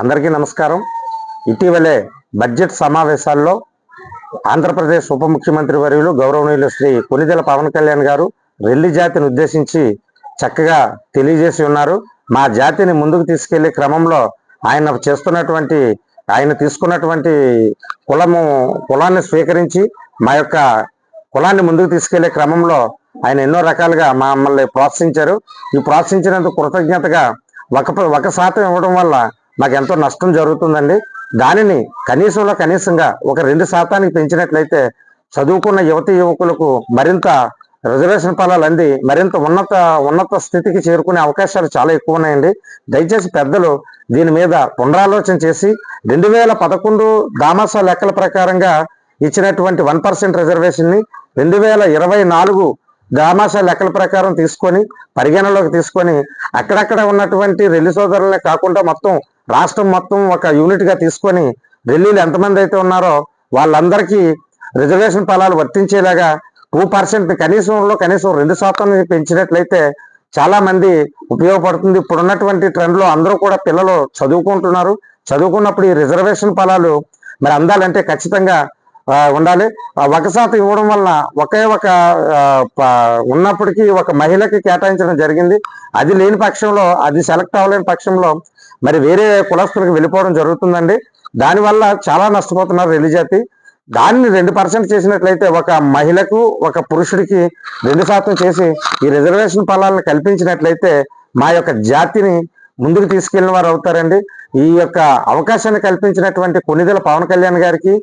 అందరికీ నమస్కారం. ఇటీవలే బడ్జెట్ సమావేశాల్లో ఆంధ్రప్రదేశ్ ఉప ముఖ్యమంత్రి వర్యులు గౌరవనీయులు శ్రీ కొనిదెల పవన్ కళ్యాణ్ గారు రెల్లి జాతిని ఉద్దేశించి చక్కగా తెలియజేసి ఉన్నారు. మా జాతిని ముందుకు తీసుకెళ్ళే క్రమంలో ఆయన చేస్తున్నటువంటి ఆయన తీసుకున్నటువంటి కులము కులాన్ని స్వీకరించి మా యొక్క కులాన్ని ముందుకు తీసుకెళ్ళే క్రమంలో ఆయన ఎన్నో రకాలుగా మమ్మల్ని ప్రోత్సహించారు. ఈ ప్రోత్సహించినందుకు కృతజ్ఞతగా ఒక ఒక శాతం ఇవ్వడం వల్ల నాకు ఎంతో నష్టం జరుగుతుందండి. దానిని కనీసంలో కనీసంగా ఒక రెండు శాతానికి పెంచినట్లయితే చదువుకున్న యువతి యువకులకు మరింత రిజర్వేషన్ ఫలాలు అంది మరింత ఉన్నత ఉన్నత స్థితికి చేరుకునే అవకాశాలు చాలా ఎక్కువ ఉన్నాయండి. దయచేసి పెద్దలు దీని మీద పునరాలోచన చేసి రెండు వేల పదకొండు దామాసా లెక్కల ప్రకారంగా ఇచ్చినటువంటి వన్ పర్సెంట్ రిజర్వేషన్ని రెండు వేల ఇరవై నాలుగు దామాసా లెక్కల ప్రకారం తీసుకొని పరిగణలోకి తీసుకొని అక్కడక్కడ ఉన్నటువంటి రెల్లి సోదరులనే కాకుండా మొత్తం రాష్ట్రం మొత్తం ఒక యూనిట్గా తీసుకొని రెల్లీలు ఎంతమంది అయితే ఉన్నారో వాళ్ళందరికీ రిజర్వేషన్ ఫలాలు వర్తించేలాగా టూ పర్సెంట్ కనీసంలో కనీసం రెండు శాతం పెంచినట్లయితే చాలా మంది ఉపయోగపడుతుంది. ఇప్పుడు ఉన్నటువంటి అందరూ కూడా పిల్లలు చదువుకుంటున్నారు. చదువుకున్నప్పుడు ఈ రిజర్వేషన్ ఫలాలు మరి అందాలంటే ఖచ్చితంగా ఉండాలి. ఆ, ఒక శాతం ఇవ్వడం వల్ల ఒకే ఒక ప- ఉన్నప్పటికీ ఒక మహిళకి కేటాయించడం జరిగింది. అది లేని పక్షంలో అది సెలెక్ట్ అవ్వలేని పక్షంలో మరి వేరే కులస్తులకు వెళ్ళిపోవడం జరుగుతుందండి. దానివల్ల చాలా నష్టపోతున్నారు రెల్లి జాతి. దాన్ని రెండు పర్సెంట్ చేసినట్లయితే ఒక మహిళకు ఒక పురుషుడికి రెండు శాతం చేసి ఈ రిజర్వేషన్ ఫలాలను కల్పించినట్లయితే మా యొక్క జాతిని ముందుకు తీసుకెళ్ళిన వారు అవుతారండి. ఈ యొక్క అవకాశాన్ని కల్పించినటువంటి కొన్నిదెల పవన్ కళ్యాణ్ గారికి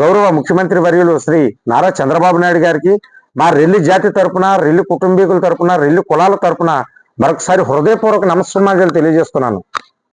గౌరవ ముఖ్యమంత్రి వర్యులు శ్రీ నారా చంద్రబాబు నాయుడు గారికి మా రెల్లి జాతి తరపున రెల్లి కుటుంబీకుల తరపున రెల్లి కులాల తరపున మరొకసారి హృదయపూర్వక నమస్సమాజాలు తెలియజేస్తున్నాను.